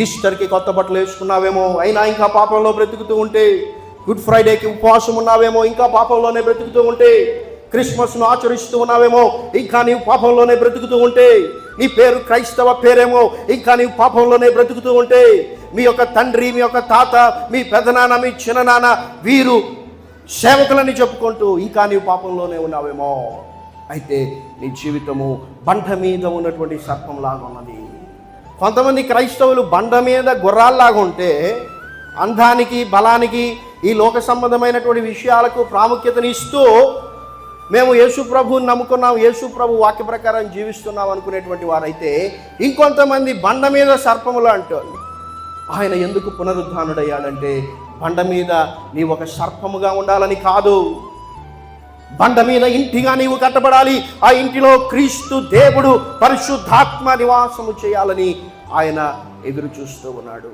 ఈస్టర్కి కొత్త బట్టలు వేసుకున్నావేమో అయినా ఇంకా పాపంలో బ్రతుకుతూ ఉంటే గుడ్ ఫ్రైడేకి ఉపవాసం ఉన్నావేమో ఇంకా పాపంలోనే బ్రతుకుతూ ఉంటే క్రిస్మస్ను ఆచరిస్తూ ఉన్నావేమో ఇంకా నీవు పాపంలోనే బ్రతుకుతూ ఉంటే నీ పేరు క్రైస్తవ పేరేమో ఇంకా నీవు పాపంలోనే బ్రతుకుతూ ఉంటే మీ యొక్క తండ్రి మీ యొక్క తాత మీ పెదనాన్న మీ చిన్ననాన్న వీరు సేవకులని చెప్పుకుంటూ ఇంకా నీవు పాపంలోనే ఉన్నావేమో. అయితే నీ జీవితము పంట మీద ఉన్నటువంటి సర్పంలాగా ఉన్నది. కొంతమంది క్రైస్తవులు బండ మీద గుర్రాల్లాగా ఉంటే అంధానికి బలానికి ఈ లోక సంబంధమైనటువంటి విషయాలకు ప్రాముఖ్యతనిస్తూ మేము యేసు ప్రభువుని నమ్ముకున్నాం యేసు ప్రభు వాక్య ప్రకారం జీవిస్తున్నాం అనుకునేటువంటి వారైతే ఇంకొంతమంది బండ మీద సర్పములు అంటారు. ఆయన ఎందుకు పునరుద్ధానుడయ్యాడంటే బండ మీద నీ ఒక సర్పముగా ఉండాలని కాదు. బండ మీద ఇంటిగా నీవు కట్టబడాలి. ఆ ఇంటిలో క్రీస్తు దేవుడు పరిశుద్ధాత్మ నివాసము చేయాలని ఆయన ఎదురు చూస్తూ ఉన్నాడు.